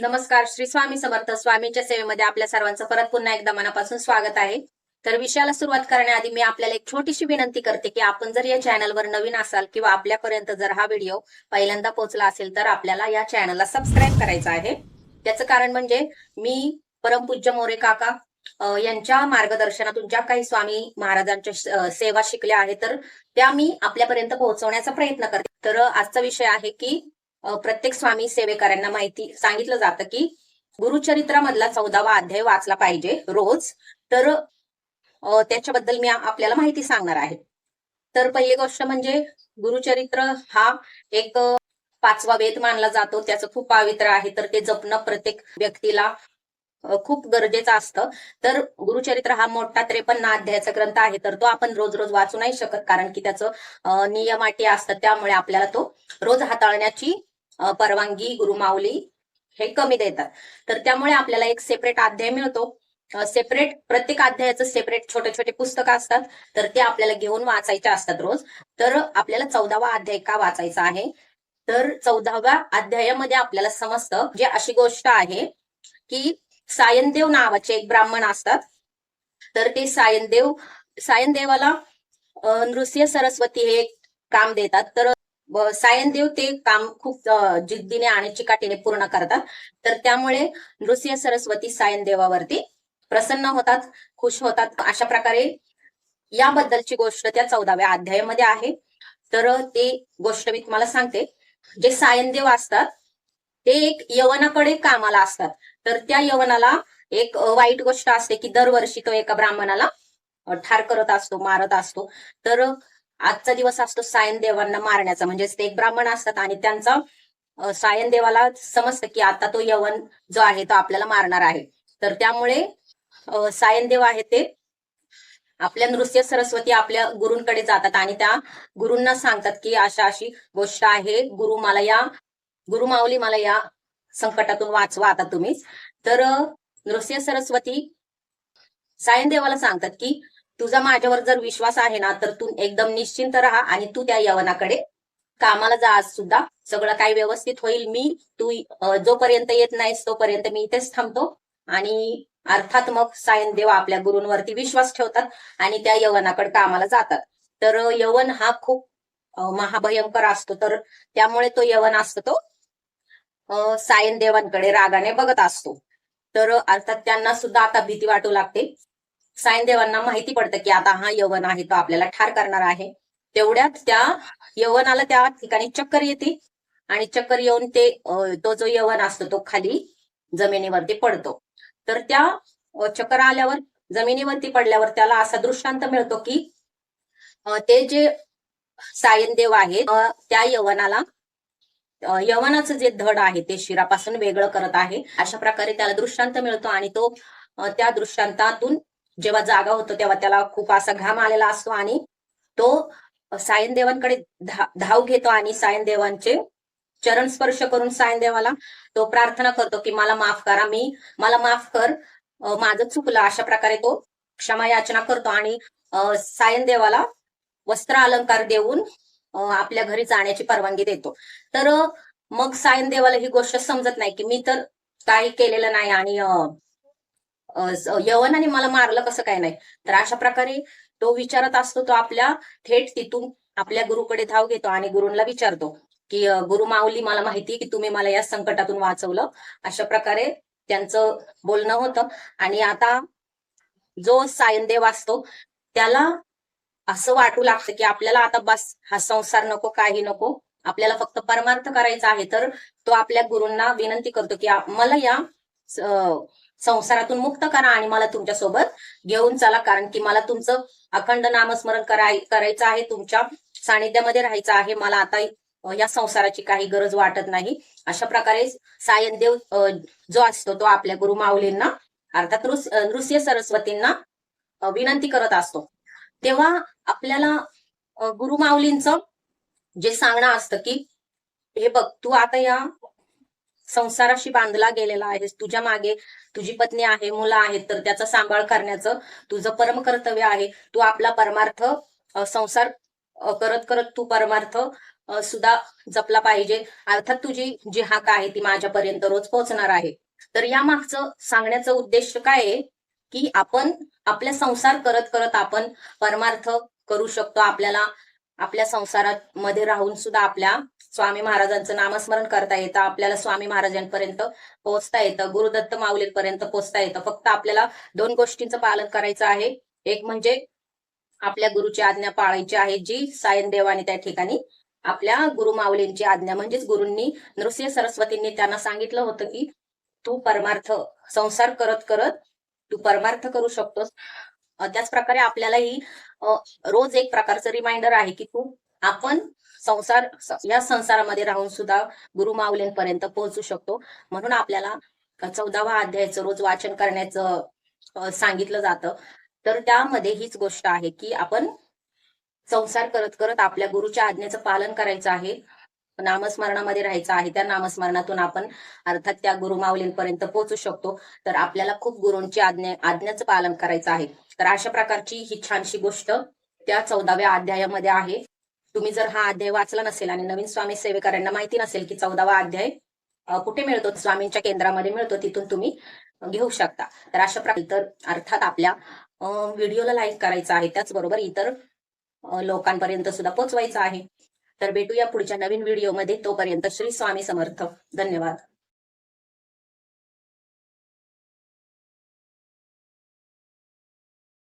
नमस्कार श्री स्वामी समर्थ स्वामींच्या सेवेमध्ये आपल्या सर्वांचं परत पुन्हा एकदा मनापासून स्वागत आहे. तर विषयाला सुरुवात करण्याआधी मी आपल्याला एक छोटीशी विनंती करते की आपण जर या चॅनलवर नवीन असाल किंवा आपल्यापर्यंत जर हा व्हिडिओ पहिल्यांदा पोहोचला असेल तर आपल्याला या चॅनलला सबस्क्राईब करायचा आहे. त्याचं कारण म्हणजे मी परमपूज्य मोरे काका यांच्या मार्गदर्शनातून ज्या काही स्वामी महाराजांच्या सेवा शिकल्या आहेत तर त्या मी आपल्यापर्यंत पोहोचवण्याचा प्रयत्न करते. तर आजचा विषय आहे की प्रत्येक स्वामी सेवेकऱ्यांना माहिती सांगितलं जातं की गुरुचरित्रामधला चौदावा अध्याय वाचला पाहिजे रोज. तर त्याच्याबद्दल मी आपल्याला माहिती सांगणार आहे. तर पहिली गोष्ट म्हणजे गुरुचरित्र हा एक पाचवा वेद मानला जातो. त्याचं खूप पावित्र आहे. तर ते जपणं प्रत्येक व्यक्तीला खूप गरजेचं असतं. तर गुरुचरित्र हा मोठा त्रेपन्न अध्यायाचा ग्रंथ आहे. तर तो आपण रोज रोज वाचू नाही शकत. कारण की त्याचं नियमाटी नियम अटी त्यामुळे आपल्याला तो रोज हाताळण्याची परवानगी गुरुमाऊली हे कमी देतात. तर त्यामुळे आपल्याला एक सेपरेट अध्याय मिळतो. सेपरेट प्रत्येक अध्यायाचं सेपरेट छोटे छोटे पुस्तकं असतात. तर ते आपल्याला घेऊन वाचायचे असतात रोज. तर आपल्याला चौदावा अध्याय का वाचायचा आहे? तर चौदाव्या अध्यायामध्ये आपल्याला समजतं जे अशी गोष्ट आहे की सायनदेव नावाचे एक ब्राह्मण असतात. तर ते सायनदेव सायनदेवाला नृसिंह सरस्वती हे काम देतात. तर सायनदेव ते काम खूप जिद्दीने आणि चिकाटीने पूर्ण करतात. तर त्यामुळे नृसिंह सरस्वती सायनदेवावरती प्रसन्न होतात खुश होतात. अशा प्रकारे याबद्दलची गोष्ट त्या चौदाव्या अध्यायामध्ये आहे. तर ते गोष्ट मी तुम्हाला सांगते. जे सायनदेव असतात ते एक यवनाकडे कामाला असतात. तर त्या यवनाला एक वाईट गोष्ट असते की दरवर्षी तो एका ब्राह्मणाला ठार करत असतो मारत असतो. तर आजचा दिवस असतो सायन देवांना मारण्याचा. म्हणजेच ते एक ब्राह्मण असतात आणि त्यांचा सायन देवाला समजतं की आता तो यवन जो आहे तो आपल्याला मारणार आहे. तर त्यामुळे सायन देव आहे ते. आपल्या नृत्य सरस्वती आपल्या गुरूंकडे जातात आणि त्या गुरूंना सांगतात की अशा अशी गोष्ट आहे. गुरु मला या गुरुमाऊली मला या संकटातून वाचवा आता तुम्हीच. तर अ, नृसिंह सरस्वती सायन देवाला सांगतात की तुझा माझ्यावर जर विश्वास आहे ना तर तू एकदम निश्चिंत राहा आणि तू त्या यवनाकडे कामाला जा आज सुद्धा. सगळं काही व्यवस्थित होईल. मी तू जोपर्यंत येत नाहीस तोपर्यंत मी इथेच थांबतो. आणि अर्थात मग सायन देव आपल्या गुरूंवरती विश्वास ठेवतात आणि त्या यवनाकडे कामाला जातात. तर यवन हा खूप महाभयंकर असतो. तर त्यामुळे तो यवन असतो तो सायन देवांकडे रागाने बघत असतो. तर अर्थात त्यांना सुद्धा आता भीती वाटू लागते. सायन देवांना माहिती पडतं की आता हा यवन आहे तो आपल्याला ठार करणार आहे. तेवढ्यात त्या यवनाला त्या ठिकाणी चक्कर येते आणि चक्कर येऊन ते तो जो यवन असतो तो खाली जमिनीवरती पडतो. तर त्या चक्कर आल्यावर जमिनीवरती पडल्यावर त्याला असा दृष्टांत मिळतो की ते जे सायनदेव आहेत त्या यवनाला यवनाचं जे धड आहे ते शिरापासून वेगळं करत आहे. अशा प्रकारे त्याला दृष्टांत मिळतो आणि तो त्या दृष्टांतातून जेव्हा जागा होतो तेव्हा त्याला खूप असा घाम आलेला असतो आणि तो सायन देवांकडे धा- धाव घेतो आणि सायन देवांचे चरण स्पर्श करून सायन देवाला तो प्रार्थना करतो की मला माफ करा मी मला माफ कर माझं चुकलं अशा प्रकारे तो क्षमा याचना करतो आणि सायन देवाला वस्त्र अलंकार देऊन आपल्या घरी जाण्याची परवानगी देतो. तर मग सायन देवाला ही गोष्ट समजत नाही की मी तर काही केलेलं नाही आणि यवनाने मला मारलं कसं काय नाही. तर अशा प्रकारे तो विचारत असतो तो आपल्या थेट तिथून आपल्या गुरुकडे धाव घेतो आणि गुरुंना विचारतो की गुरु माऊली मला माहिती की तुम्ही मला या संकटातून वाचवलं. अशा प्रकारे त्यांचं बोलणं होतं. आणि आता जो सायनदेव असतो त्याला असं वाटू लागतं की आपल्याला आता बस हा संसार नको काही नको. आपल्याला फक्त परमार्थ करायचा आहे. तर तो आपल्या गुरूंना विनंती करतो की मला या संसारातून मुक्त करा आणि मला तुमच्यासोबत घेऊन चला. कारण की मला तुमचं अखंड नामस्मरण कराय करायचं आहे तुमच्या सानिध्यामध्ये राहायचं आहे. मला आता या संसाराची काही गरज वाटत नाही. अशा प्रकारे सायनदेव जो असतो तो आपल्या गुरु माऊलींना अर्थात नृसिंह सरस्वतींना विनंती करत असतो. तेव्हा आपल्याला गुरु माऊलींचं जे सांगणं असतं की हे बघ तू आता या संसाराशी बांधला गेलेला आहेस. तुझ्या मागे तुझी पत्नी आहे मुलं आहेत तर त्याचा सांभाळ करण्याचं तुझं परम कर्तव्य आहे. तू आपला परमार्थ संसार करत करत तू परमार्थ सुद्धा जपला पाहिजे. अर्थात तुझी जी हाक आहे ती माझ्यापर्यंत रोज पोहोचणार आहे. तर या मागचं सांगण्याचं उद्देश काय आहे? की आपण आपल्या संसार करत करत आपण परमार्थ करू शकतो. आपल्याला आपल्या संसारात मध्ये राहून सुद्धा आपल्या स्वामी महाराजांचं नामस्मरण करता येतं आपल्याला स्वामी महाराजांपर्यंत पोहोचता येतं गुरुदत्त माऊलींपर्यंत पोहोचता येतं. फक्त आपल्याला दोन गोष्टींचं पालन करायचं आहे. एक म्हणजे आपल्या गुरुची आज्ञा पाळायची आहे जी सायन देवाने त्या ठिकाणी आपल्या गुरु माऊलींची आज्ञा म्हणजेच गुरुंनी नृसिंह सरस्वतींनी त्यांना सांगितलं होतं की तू परमार्थ संसार करत करत तू परमार्थ करू शकतोस. त्याच प्रकारे आपल्यालाही रोज एक प्रकारचं रिमाइंडर आहे की तू आपण संसार या संसारामध्ये राहून सुद्धा गुरु माऊलींपर्यंत पोहोचू शकतो. म्हणून आपल्याला चौदावा अध्यायाचं रोज वाचन करण्याचं सांगितलं जातं. तर त्यामध्ये हीच गोष्ट आहे की आपण संसार करत करत आपल्या गुरुच्या आज्ञेचं पालन करायचं आहे. नामस्मरणामध्ये राहायचं आहे. त्या नामस्मरणातून आपण अर्थात त्या गुरुमाऊलींपर्यंत पोहोचू शकतो. तर आपल्याला खूप गुरूंची आज्ञा आज्ञाचं पालन करायचं आहे. तर अशा प्रकारची ही छानशी गोष्ट त्या चौदाव्या अध्यायामध्ये आहे. तुम्ही जर हा अध्याय वाचला नसेल आणि नवीन स्वामी सेवेकरांना माहिती नसेल की चौदावा अध्याय कुठे मिळतो? स्वामींच्या केंद्रामध्ये मिळतो तिथून तुम्ही घेऊ शकता. तर अशा प्रकारे तर अर्थात आपल्या व्हिडिओला लाईक करायचा आहे. त्याचबरोबर इतर लोकांपर्यंत सुद्धा पोहोचवायचं आहे. तर भेटूया पुढच्या नवीन व्हिडिओमध्ये. तोपर्यंत श्री स्वामी समर्थ. धन्यवाद.